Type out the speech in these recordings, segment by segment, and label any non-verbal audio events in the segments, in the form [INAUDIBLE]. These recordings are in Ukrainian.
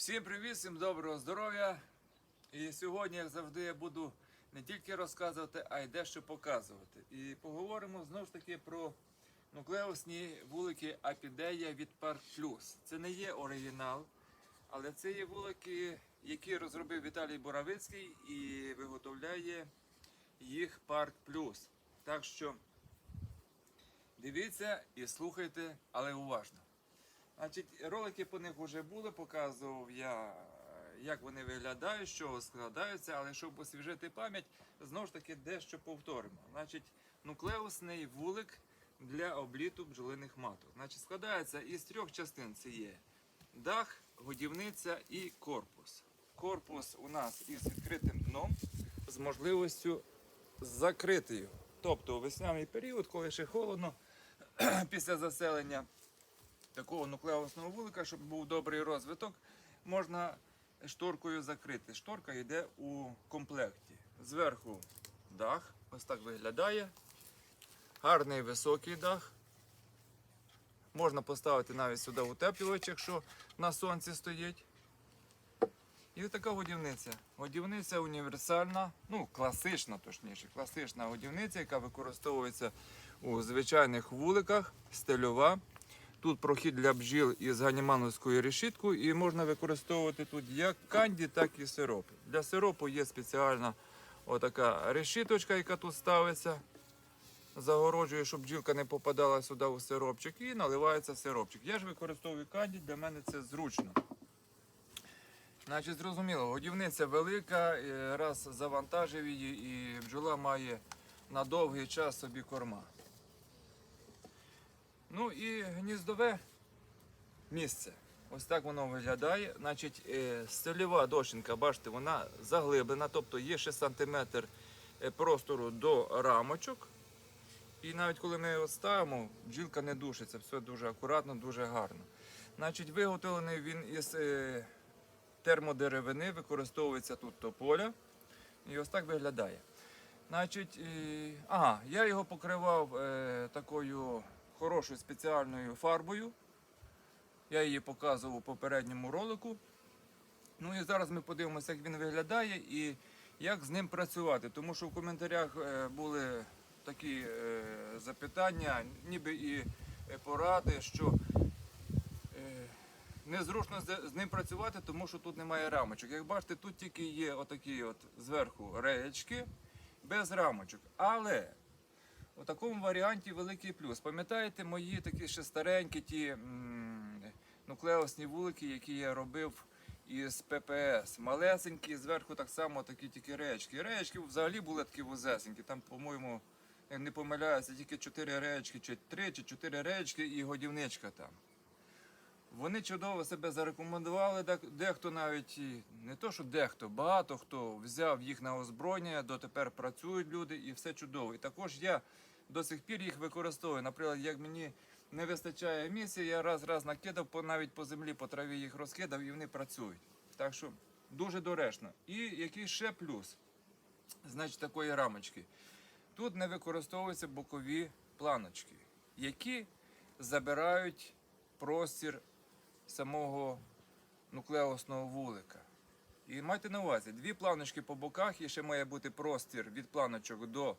Всім привіт, всім доброго здоров'я. І сьогодні, як завжди, я буду не тільки розказувати, а й дещо показувати. І поговоримо знову ж таки про нуклеусні вулики Апідея від Парк Плюс. Це не є оригінал, але це є вулики, які розробив Віталій Боровицький і виготовляє їх Парк Плюс. Так що дивіться і слухайте, але уважно. Значить, ролики по них вже були, показував я, як вони виглядають, з чого складаються, але щоб освіжити пам'ять, знову ж таки дещо повторимо. Значить, нуклеусний вулик для обліту бджолиних маток. Значить, складається із трьох частин: це є дах, годівниця і корпус. Корпус у нас із відкритим дном з можливістю закрити його. Тобто весняний період, коли ще холодно, [CLEARS THROAT] після заселення такого нуклеусного вулика, щоб був добрий розвиток, можна шторкою закрити. Шторка йде у комплекті. Зверху дах, ось так виглядає. Гарний високий дах. Можна поставити навіть сюди утеплювач, якщо на сонці стоїть. І така годівниця. Годівниця універсальна, ну класична, точніше, класична годівниця, яка використовується у звичайних вуликах, стильова. Тут прохід для бджіл із ганімановською решіткою і можна використовувати тут як канді, так і сироп. Для сиропу є спеціальна отака решіточка, яка тут ставиться. Загороджує, щоб бджілка не попадала сюди у сиропчик і наливається сиропчик. Я ж використовую канді, для мене це зручно. Значить, зрозуміло, годівниця велика, е, раз завантажив її і бджола має на довгий час собі корма. Ну і гніздове місце. Ось так воно виглядає. Значить, е, стильова дощинка, бачите, вона заглиблена, тобто є ще сантиметр е, простору до рамочок. І навіть коли ми його ставимо, бджілка не душиться, все дуже акуратно, дуже гарно. Значить, виготовлений він із е, термодеревини, використовується тут тополя. І ось так виглядає. Значить, е, ага, я його покривав е, такою хорошою спеціальною фарбою. Я її показував у попередньому ролику. Ну і зараз ми подивимося, як він виглядає і як з ним працювати. Тому що в коментарях е, були такі е, запитання, ніби і е, поради, що незручно з ним працювати, тому що тут немає рамочок. Як бачите, тут тільки є отакі от зверху реєчки без рамочок. Але у такому варіанті великий плюс. Пам'ятаєте мої такі ще старенькі ті м, нуклеусні вулики, які я робив із ППС. Малесенькі, зверху так само такі тільки реєчки. Реєчки взагалі були такі вузесенькі. Там, по-моєму, не помиляюся, тільки 4 реєчки, чи 3 чи 4 реєчки і годівничка там. Вони чудово себе зарекомендували. Дехто навіть не то, що дехто, багато хто взяв їх на озброєння, дотепер працюють люди і все чудово. І також я до сих пір їх використовую. Наприклад, як мені не вистачає місця, я раз-раз накидав, навіть по землі, по траві їх розкидав і вони працюють. Так що дуже доречно. І який ще плюс, значить, такої рамочки. Тут не використовуються бокові планочки, які забирають простір самого нуклеусного вулика. І майте на увазі, дві планочки по боках, і ще має бути простір від планочок до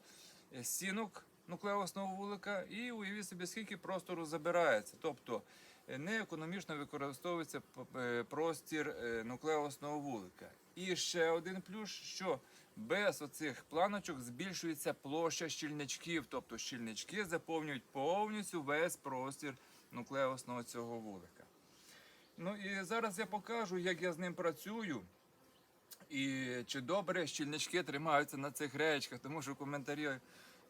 е, стінок нуклеусного вулика, і уявіть собі, скільки простору забирається. Тобто е, не економічно використовується е, простір е, нуклеусного вулика. І ще один плюс, що без оцих планочок збільшується площа щільничків, тобто щільнички заповнюють повністю весь простір нуклеусного цього вулика. Ну і зараз я покажу, як я з ним працюю. І чи добре щільнички тримаються на цих реєчках, тому що в коментарі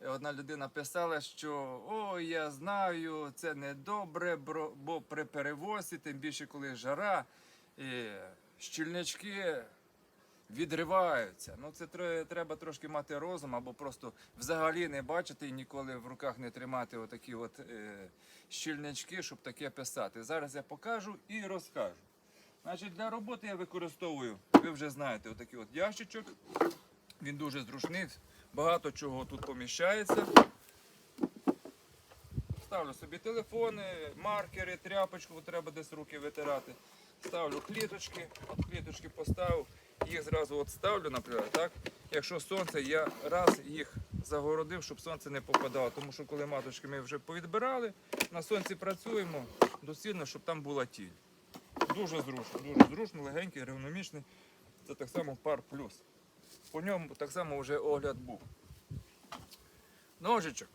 одна людина писала, що о, я знаю, це не добре, бо при перевозі, тим більше коли жара, і щільнички відриваються. Ну це треба трошки мати розум, або просто взагалі не бачити і ніколи в руках не тримати отакі от е, щільнички, щоб таке писати. Зараз я покажу і розкажу. Значить, для роботи я використовую, ви вже знаєте, отакий от ящичок. Він дуже зручний, багато чого тут поміщається. Ставлю собі телефони, маркери, тряпочку, бо треба десь руки витирати. ставлю кліточки, от кліточки поставив, їх зразу от ставлю, наприклад, так? Якщо сонце, я раз їх загородив, щоб сонце не попадало. Тому що коли маточки ми вже повідбирали, на сонці працюємо доцільно, щоб там була тінь. Дуже зручно, дуже зручно, легенький, рівномічний. Це так само пар плюс. По ньому так само вже огляд був. Ножичок.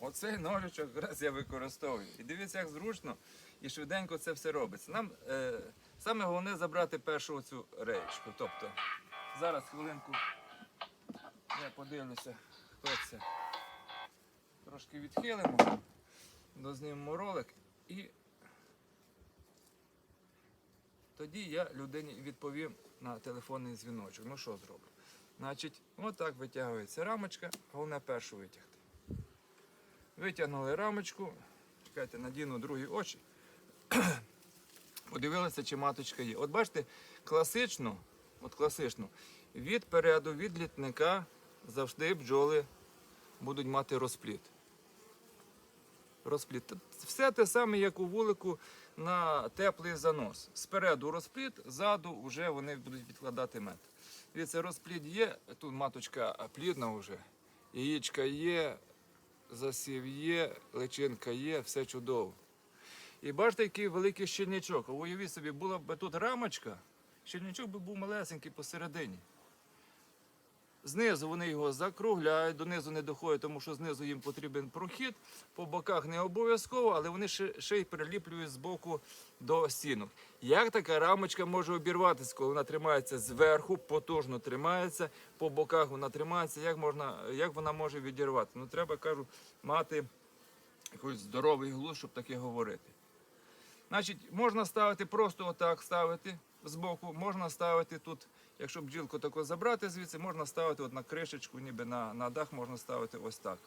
Оцей ножичок якраз я використовую. І дивіться, як зручно і швиденько це все робиться. Нам е, саме головне забрати першу цю реєчку. Тобто, зараз хвилинку я подивлюся, хто це. Трошки відхилимо, дознімемо ролик і тоді я людині відповім на телефонний дзвіночок. Ну що зроблю? Значить, отак витягується рамочка, головне першу витягти. Витягнули рамочку, чекайте, надіну другі очі. [CLEARS THROAT] Подивилися, чи маточка є. От бачите, класично, от класично, від переду, від літника завжди бджоли будуть мати розпліт. Розпліт. Все те саме, як у вулику на теплий занос. Спереду розпліт, ззаду вже вони будуть відкладати мед. Дивіться, розпліт є, тут маточка плідна вже, яєчка є, засів є, личинка є, все чудово. І бачите, який великий щільничок. Уявіть собі, була б тут рамочка, щільничок би був малесенький посередині. Знизу вони його закругляють, донизу не доходять, тому що знизу їм потрібен прохід, по боках не обов'язково, але вони ще, ще й приліплюють з боку до стінок. Як така рамочка може обірватися, коли вона тримається зверху, потужно тримається, по боках вона тримається, як, можна, як вона може відірвати? Ну, треба, кажу, мати якийсь здоровий глузд, щоб таке говорити. Значить, можна ставити просто отак ставити збоку, можна ставити тут, якщо бджілку таку забрати звідси, можна ставити от на кришечку, ніби на, на дах можна ставити ось так.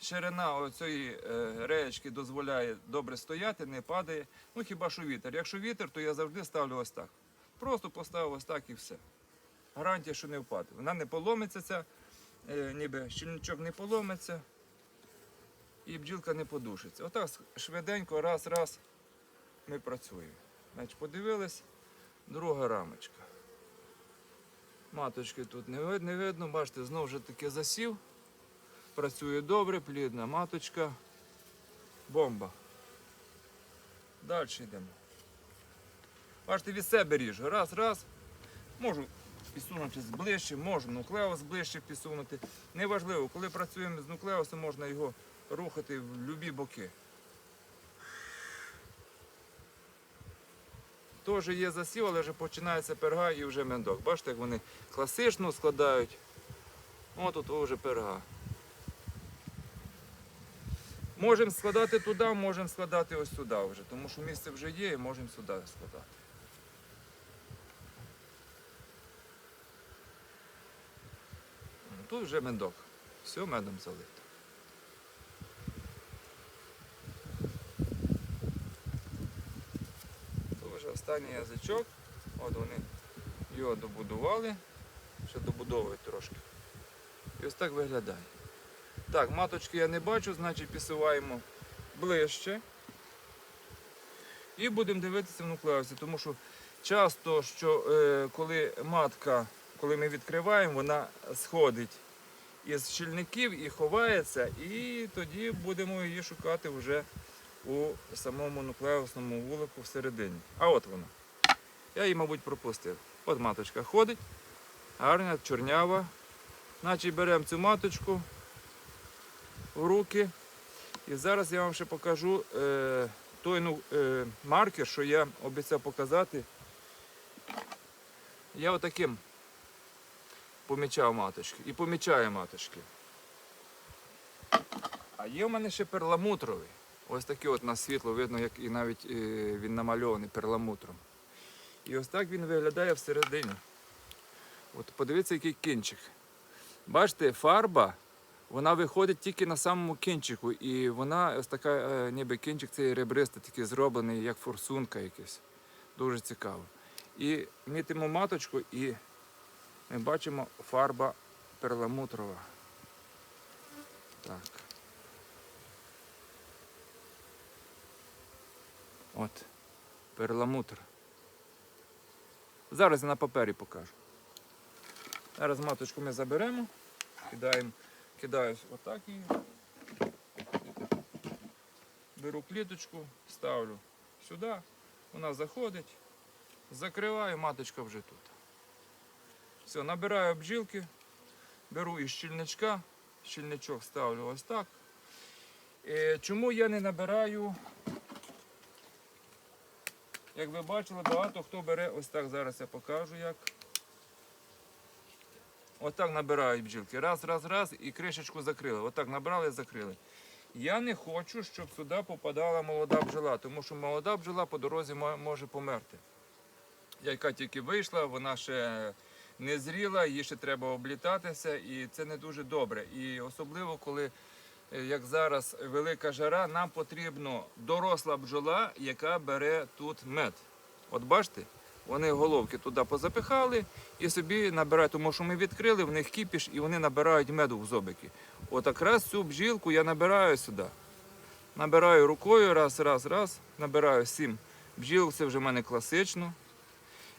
Ширина цієї реєчки дозволяє добре стояти, не падає. Ну хіба що вітер. Якщо вітер, то я завжди ставлю ось так. Просто поставив ось так і все. Гарантія, що не впаде. Вона не поломиться, ця, е, ніби щільничок не поломиться і бджілка не подушиться. Отак швиденько, раз, раз ми працюємо. Значить, подивились, друга рамочка. Маточки тут не видно, не видно. Бачите, знову ж таки засів. Працює добре, плідна маточка. Бомба. Далі йдемо. Бачите, від себе ріжу. Раз, раз. Можу підсунутися ближче, можу нуклеус ближче підсунути. Неважливо, коли працюємо з нуклеусом, можна його рухати в будь-які боки. Теж є засів, але вже починається перга і вже мендок. Бачите, як вони класично складають. О, тут вже перга. Можемо складати туди, можемо складати ось сюди вже, тому що місце вже є і можемо сюди складати. Тут вже мендок. Все медом залито. Тут вже останній язичок. От вони його добудували. Ще добудовують трошки. І ось так виглядає. Так, маточки я не бачу, значить підсуваємо ближче. І будемо дивитися в нуклеусі, тому що часто, що е, коли матка, коли ми відкриваємо, вона сходить із щільників і ховається, і тоді будемо її шукати вже у самому нуклеусному вулику всередині. А от вона. Я її, мабуть, пропустив. От маточка ходить, гарна, чорнява. Значить беремо цю маточку в руки. І зараз я вам ще покажу е, той ну, е, маркер, що я обіцяв показати. Я отаким помічав маточки і помічаю маточки. А є в мене ще перламутровий. Ось такий от на світло видно, як і навіть е, він намальований перламутром. І ось так він виглядає всередині. От подивіться, який кінчик. Бачите, фарба, вона виходить тільки на самому кінчику. І вона ось така, е, ніби кінчик цей ребристий, такий зроблений, як форсунка якась. Дуже цікаво. І мітимо маточку і ми бачимо фарба перламутрова. Так. От. Перламутр. Зараз я на папері покажу. Зараз маточку ми заберемо, кидаємо, кидаю отак її. Беру кліточку, ставлю сюди, вона заходить, закриваю, маточка вже тут. Все, набираю бджілки, беру із щільничка, щільничок ставлю ось так. Е, Чому я не набираю? Як ви бачили, багато хто бере ось так. Зараз я покажу як. Отак набирають бджілки. Раз, раз, раз і кришечку закрили. Отак набрали, закрили. Я не хочу, щоб сюди попадала молода бджола, тому що молода бджола по дорозі може померти. Яка тільки вийшла, вона ще не зріла, їй ще треба облітатися, і це не дуже добре. І особливо, коли, як зараз, велика жара, нам потрібно доросла бджола, яка бере тут мед. От бачите, вони головки туди позапихали і собі набирають, тому що ми відкрили, в них кіпіш і вони набирають меду в зобики. От якраз цю бджілку я набираю сюди. Набираю рукою, раз, раз, раз, набираю сім бджілок, це вже в мене класично.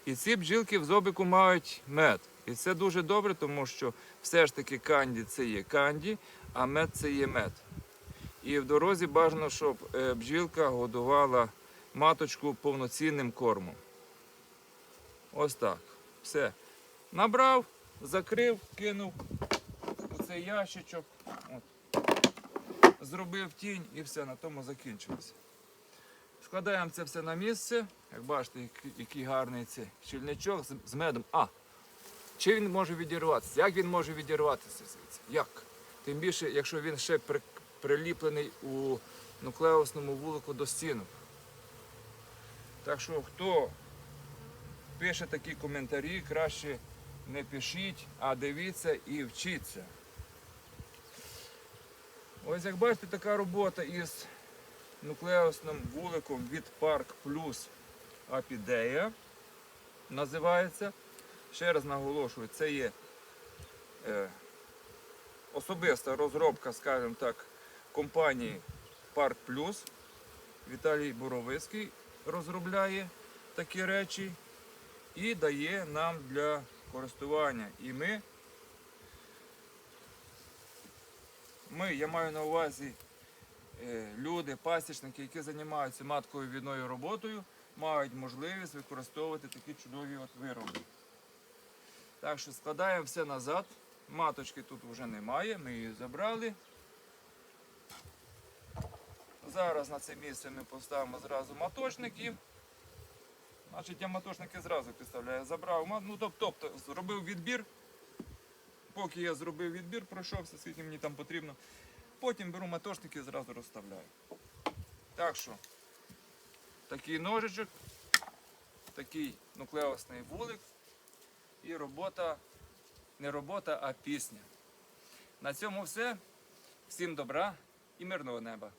І ці бджілки в зобику мають мед. І це дуже добре, тому що все ж таки канді це є канді, а мед це є мед. І в дорозі бажано, щоб е, бджілка годувала маточку повноцінним кормом. Ось так. Все. Набрав, закрив, кинув у цей ящичок. От. Зробив тінь і все, на тому закінчилося. Складаємо це все на місце. Як бачите, який- гарний цей щільничок з медом. А! Чи він може відірватися? Як він може відірватися звідси? Як? Тим більше, якщо він ще при, приліплений у нуклеусному вулику до стінок. Так що, хто пише такі коментарі, краще не пишіть, а дивіться і вчіться. Ось як бачите, така робота із нуклеусним вуликом від Park Plus Apidea називається. Ще раз наголошую, це є е, особиста розробка, скажімо так, компанії Park Plus. Віталій Боровицький розробляє такі речі і дає нам для користування. І ми, ми я маю на увазі е, люди, пасічники, які займаються матковою відною роботою, мають можливість використовувати такі чудові от вироби. Так що складаємо все назад. Маточки тут вже немає, ми її забрали. Зараз на це місце ми поставимо зразу маточників. Значить, я маточники зразу підставляю. Забрав, ну, тобто зробив відбір. Поки я зробив відбір, пройшовся, скільки мені там потрібно. Потім беру маточники і зразу розставляю. Так що, такий ножичок, такий нуклеосний вулик і робота, не робота, а пісня. На цьому все. Всім добра і мирного неба.